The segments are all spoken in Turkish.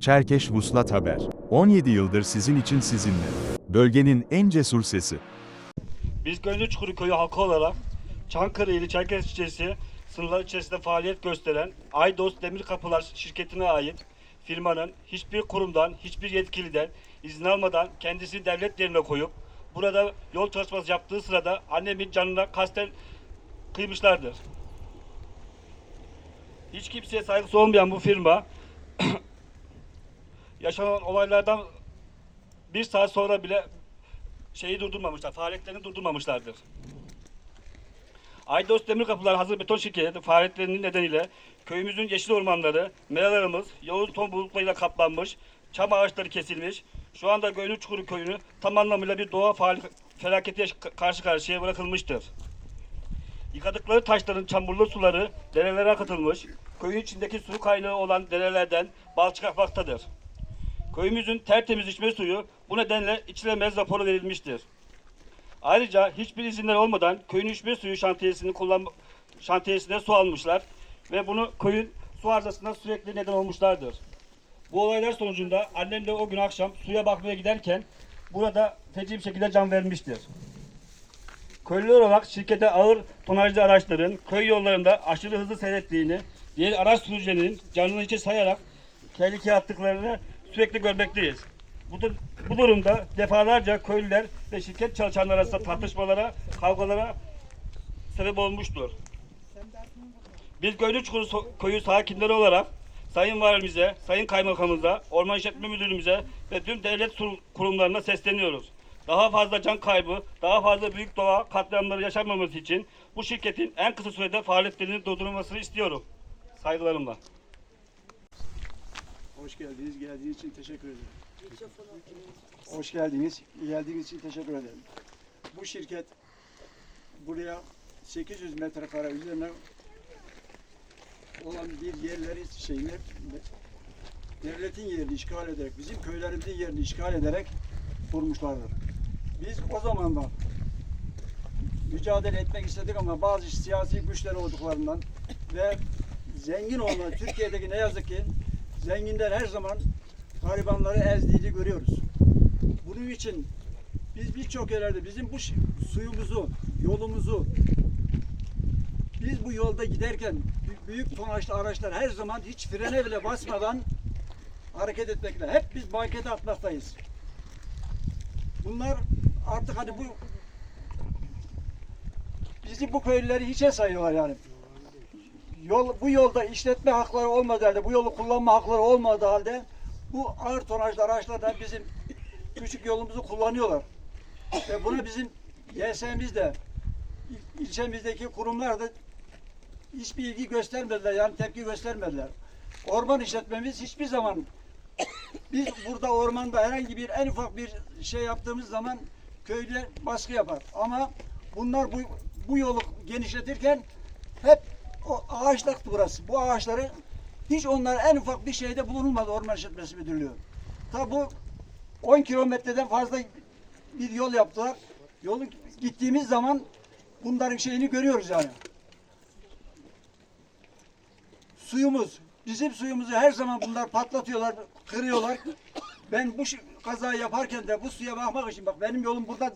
Çerkeş Vuslat Haber. 17 yıldır sizin için sizinle. Bölgenin en cesur sesi. Biz Gönlü Çukuru Köyü halkı olarak Çankırı ili Çerkez ilçesi sınırları içerisinde faaliyet gösteren Aydos Demir Kapılar şirketine ait firmanın hiçbir kurumdan, hiçbir yetkiliden izin almadan kendisini devlet yerine koyup burada yol çalışması yaptığı sırada annemin canına kasten kıymışlardır. Hiç kimseye saygısı olmayan bu firma yaşanan olaylardan bir saat sonra bile şeyi durdurmamışlar, faaliyetlerini durdurmamışlardır. Aydos Demir Kapılar Hazır Beton Şirketi faaliyetlerinin nedeniyle köyümüzün yeşil ormanları, meralarımız yoğun ton bulutlarıyla kaplanmış, çam ağaçları kesilmiş, şu anda Göynü Çukuru Köyü'nü tam anlamıyla bir doğa felaketi karşı karşıya bırakılmıştır. Yıkadıkları taşların çamurlu suları derelere akıtılmış, köyün içindeki su kaynağı olan derelerden bal çıkartmaktadır. Köyümüzün tertemiz içme suyu bu nedenle içilemez raporu verilmiştir. Ayrıca hiçbir izinler olmadan köyün içme suyu şantiyesini kullan şantiyesine su almışlar ve bunu köyün su arızasına sürekli neden olmuşlardır. Bu olaylar sonucunda annem de o gün akşam suya bakmaya giderken burada feci bir şekilde can vermiştir. Köylüler olarak şirkete ağır tonajlı araçların köy yollarında aşırı hızlı seyrettiğini, diğer araç sürücülerinin canını içe sayarak tehlikeye attıklarını sürekli görmekteyiz. Bu, bu durumda defalarca köylüler ve şirket çalışanları arasında tartışmalara, kavgalara sebep olmuştur. Biz Göynü Çukuru so- Köyü sakinleri olarak Sayın Valimize, Sayın Kaymakamımıza, Orman İşletme Müdürümüze ve tüm devlet kurumlarına sesleniyoruz. Daha fazla can kaybı, daha fazla büyük doğa katliamları yaşanmaması için bu şirketin en kısa sürede faaliyetlerini durdurulmasını istiyorum. Saygılarımla. Hoş geldiniz. Geldiğiniz için teşekkür ederim. Hoş geldiniz. Geldiğiniz için teşekkür ederim. Bu şirket buraya 800 metrekare üzerine olan bir yerleri şeyini devletin yerini işgal ederek, bizim köylerimizin yerini işgal ederek kurmuşlardır. Biz o zamandan mücadele etmek istedik ama bazı siyasi güçler olduklarından ve zengin olan Türkiye'deki ne yazık ki zenginler her zaman garibanları ezdiğini görüyoruz. Bunun için biz birçok yerlerde bizim bu suyumuzu, yolumuzu biz bu yolda giderken bü- büyük tonajlı araçlar her zaman hiç frene bile basmadan hareket etmekte. Hep biz bankete atmaktayız. Bunlar artık hani bu bizi bu köylüleri hiçe sayıyorlar yani. Yol, bu yolda işletme hakları olmadığı halde, bu yolu kullanma hakları olmadığı halde bu ağır tonajlı araçlardan bizim küçük yolumuzu kullanıyorlar. Ve buna bizim YS'miz de il- ilçemizdeki kurumlar da hiçbir ilgi göstermediler yani tepki göstermediler. Orman işletmemiz hiçbir zaman biz burada ormanda herhangi bir en ufak bir şey yaptığımız zaman köylüler baskı yapar. Ama bunlar bu, bu yolu genişletirken hep o ağaçlıktı burası. Bu ağaçları hiç onlar en ufak bir şeyde bulunulmadı Orman İşletmesi Müdürlüğü. Tabi bu 10 kilometreden fazla bir yol yaptılar. Yolu gittiğimiz zaman bunların şeyini görüyoruz yani. Suyumuz, bizim suyumuzu her zaman bunlar patlatıyorlar, kırıyorlar. Ben bu kazayı yaparken de bu suya bakmak için bak benim yolum burada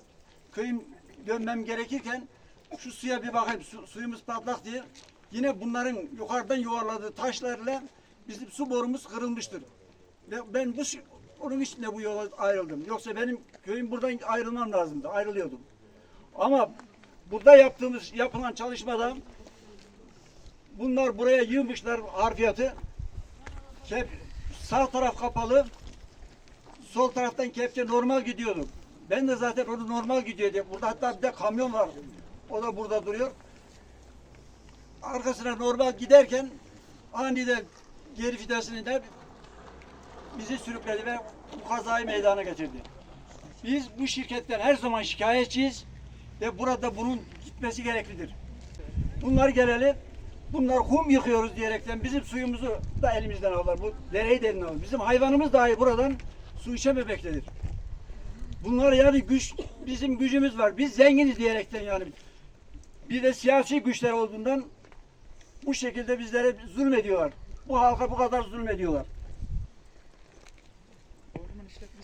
köyüm dönmem gerekirken şu suya bir bakayım su- suyumuz patlak diye yine bunların yukarıdan yuvarladığı taşlarla bizim su borumuz kırılmıştır. Ve ben bu onun için de bu yola ayrıldım. Yoksa benim köyüm buradan ayrılmam lazımdı. Ayrılıyordum. Ama burada yaptığımız yapılan çalışmada bunlar buraya yığmışlar harfiyatı. Kep, sağ taraf kapalı. Sol taraftan kepçe normal gidiyordu. Ben de zaten onu normal gidiyor. Burada hatta bir de kamyon var. O da burada duruyor. Arkasına normal giderken aniden geri fidesini de bizi sürükledi ve bu kazayı meydana getirdi. Biz bu şirketten her zaman şikayetçiyiz ve burada bunun gitmesi gereklidir. Bunlar geleli bunlar kum yıkıyoruz diyerekten bizim suyumuzu da elimizden alırlar. Bu dereyi de alırlar. Bizim hayvanımız dahi buradan su içememektedir. Bunlar yani güç, bizim gücümüz var. Biz zenginiz diyerekten yani. Bir de siyasi güçler olduğundan bu şekilde bizlere zulmediyorlar. Bu halka bu kadar zulmediyorlar.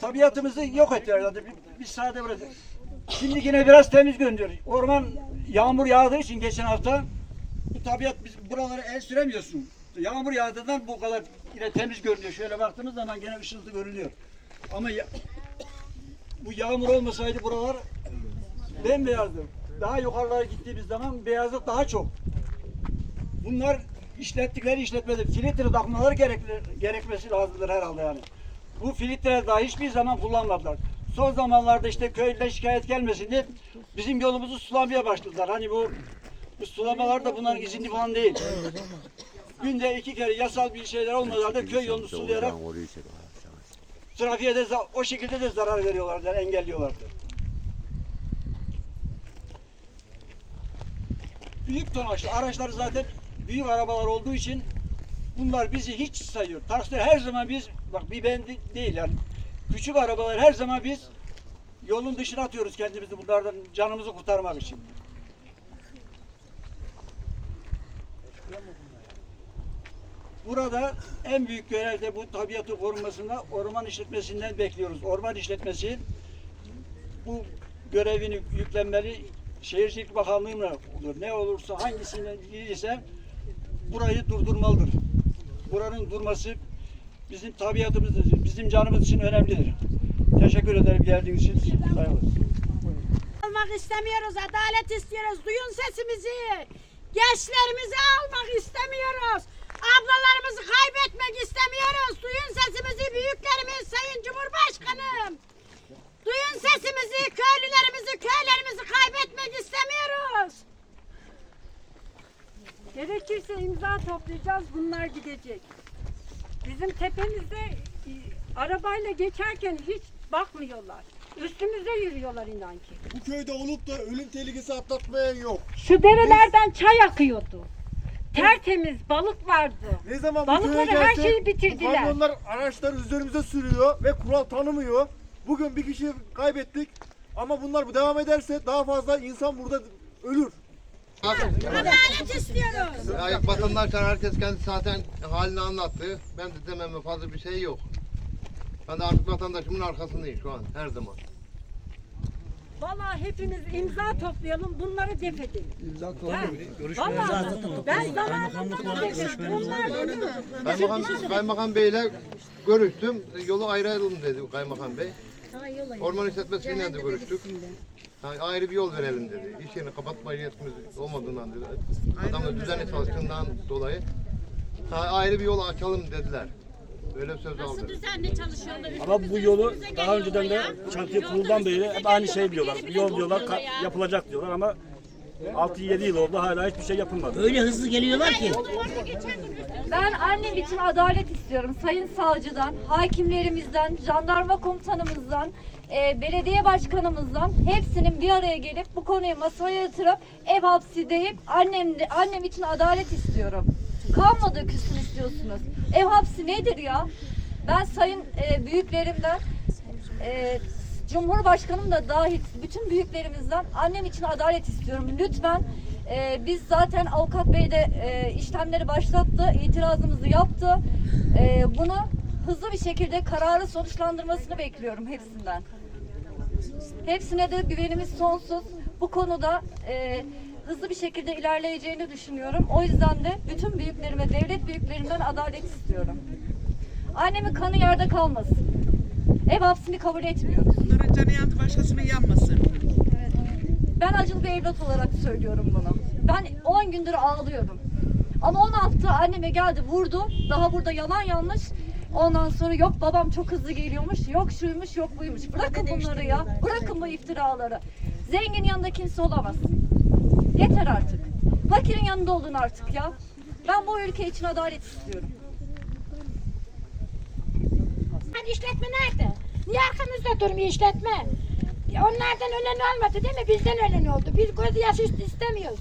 tabiatımızı yok ettiler zaten. Biz, biz sade bıraktık. Şimdi yine biraz temiz görünüyor. Orman yağmur yağdığı için geçen hafta bu tabiat biz buralara el süremiyorsun. Yağmur yağdığından bu kadar yine temiz görünüyor. Şöyle baktığımız zaman gene ışıltı görünüyor. Ama ya- bu yağmur olmasaydı buralar bembeyazdı. Daha yukarılara gittiğimiz zaman beyazlık daha çok. Bunlar işlettikleri işletmede filtre takmaları gerekli, gerekmesi lazımdır herhalde yani. Bu filtreler daha hiçbir zaman kullanmadılar. Son zamanlarda işte köylüden şikayet gelmesin diye bizim yolumuzu sulamaya başladılar. Hani bu, bu sulamalar da bunların izinli falan değil. Günde iki kere yasal bir şeyler olmadığı halde köy yolunu sulayarak trafiğe de o şekilde de zarar veriyorlardı, engelliyorlardı. Büyük tonajlı araçlar zaten büyük arabalar olduğu için bunlar bizi hiç sayıyor. Taksiler her zaman biz, bak bir ben de- değil yani, küçük arabalar her zaman biz yolun dışına atıyoruz kendimizi bunlardan canımızı kurtarmak için. Burada en büyük görev de bu tabiatı korunmasında orman işletmesinden bekliyoruz. Orman işletmesi bu görevini yüklenmeli. Şehircilik Bakanlığı'na olur. Ne olursa hangisinden ise burayı durdurmalıdır. Buranın durması bizim tabiatımız, için, bizim canımız için önemlidir. Teşekkür ederim geldiğiniz için. Sağ almak istemiyoruz. Adalet istiyoruz. Duyun sesimizi. Gençlerimizi almak istemiyoruz. Ablalarımızı kaybetmek istemiyoruz. Duyun sesimizi büyüklerimiz Sayın Cumhurbaşkanım. Duyun sesimizi, köylülerimizi, köylerimizi kaybetmek istemiyoruz. Gerekirse imza toplayacağız, bunlar gidecek. Bizim tepemizde e, arabayla geçerken hiç bakmıyorlar. Üstümüze yürüyorlar inan ki. Bu köyde olup da ölüm tehlikesi atlatmayan yok. Şu derelerden çay akıyordu. Tertemiz balık vardı. Ne zaman Balıkları köye her gelse, şeyi bitirdiler. kamyonlar araçları üzerimize sürüyor ve kural tanımıyor. Bugün bir kişi kaybettik ama bunlar bu devam ederse daha fazla insan burada ölür. Adalet istiyoruz. Ya vatandaşlar herkes kendi zaten halini anlattı. Ben de dememe fazla bir şey yok. Ben de artık vatandaşımın arkasındayım şu an her zaman. Vallahi hepimiz imza toplayalım, bunları def edelim. İmza Vallahi ben zamanında def ettim. Bunlar değil mi? Kaymakam, Kaymakam Bey'le görüştüm. Yolu ayrılalım dedi Kaymakam Bey. Orman işletmesiyle de görüştük. Ha, ayrı bir yol verelim dedi. İş yerini kapatma niyetimiz olmadığından dedi. Adamla düzenli çalıştığından dolayı ha, ayrı bir yol açalım dediler. Böyle söz aldı. Düzenli çalışıyorlar. Ama bu yolu daha önceden de şantiye kuruldan beri hep aynı şey diyorlar. Yol diyorlar ka- yapılacak diyorlar ama 6-7 yıl oldu hala hiçbir şey yapılmadı. Öyle hızlı geliyorlar ki. Ben annem için adalet istiyorum. Sayın savcıdan, hakimlerimizden, jandarma komutanımızdan, e, belediye başkanımızdan hepsinin bir araya gelip bu konuyu masaya yatırıp ev hapsi deyip annem, annem için adalet istiyorum. Kan mı dökülsün istiyorsunuz? Ev hapsi nedir ya? Ben sayın e, büyüklerimden e, Cumhurbaşkanım da dahil bütün büyüklerimizden annem için adalet istiyorum. Lütfen e, biz zaten avukat bey de e, işlemleri başlattı, itirazımızı yaptı. E, bunu hızlı bir şekilde kararı sonuçlandırmasını bekliyorum hepsinden. Hepsine de güvenimiz sonsuz. Bu konuda e, hızlı bir şekilde ilerleyeceğini düşünüyorum. O yüzden de bütün büyüklerime, devlet büyüklerimden adalet istiyorum. Annemin kanı yerde kalmasın. Ev hapsini kabul etmiyoruz. Bunların canı yandı başkasının yanmasın. Ben acılı bir evlat olarak söylüyorum bunu. Ben 10 gündür ağlıyorum. Ama 16 anneme geldi vurdu. Daha burada yalan yanlış. Ondan sonra yok babam çok hızlı geliyormuş. Yok şuymuş yok buymuş. Bırakın bunları ya. Bırakın bu iftiraları. Zengin yanında kimse olamaz. Yeter artık. Fakirin yanında olun artık ya. Ben bu ülke için adalet istiyorum. Hani işletme nerede? Niye arkamızda durmuyor işletme? Onlardan ölen olmadı değil mi? Bizden ölen oldu. Biz gözü yaşı istemiyoruz.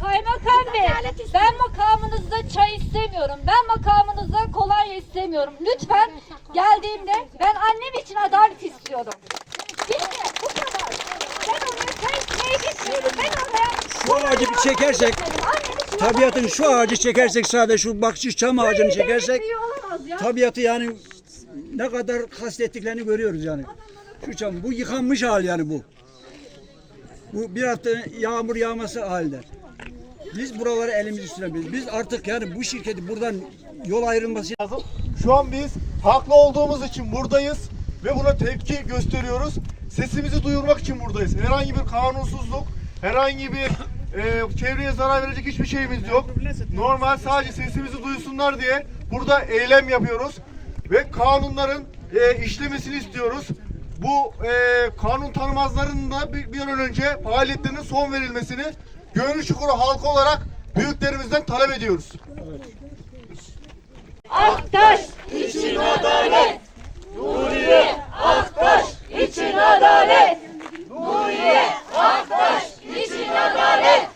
Kaymakam Bey, ben makamınızda çay istemiyorum. Ben makamınızda kolonya istemiyorum. Lütfen geldiğimde ben annem için adalet istiyorum. Bitti, bu kadar. Ben oraya çay içmeye gitmedim. Ben oraya... Şu ağacı bir çekersek, tabiatın şu ağacı çekersek sadece şu bak şu çam ağacını çekersek şey tabiatı yani ne kadar kastettiklerini görüyoruz yani. Şu çam bu yıkanmış hal yani bu. Bu bir hafta yağmur yağması halde. Biz buraları elimiz süremeyiz. Biz artık yani bu şirketi buradan yol ayrılması lazım. Şu an biz haklı olduğumuz için buradayız ve buna tepki gösteriyoruz. Sesimizi duyurmak için buradayız. Herhangi bir kanunsuzluk, herhangi bir e, çevreye zarar verecek hiçbir şeyimiz yok. Normal sadece sesimizi duysunlar diye burada eylem yapıyoruz ve kanunların e, işlemesini istiyoruz. Bu e, kanun tanımazların da bir, bir an önce faaliyetlerinin son verilmesini Gönül Çukuru halkı olarak büyüklerimizden talep ediyoruz. Aktaş için adalet! Nuriye Aktaş için adalet! Nuriye Aktaş için adalet!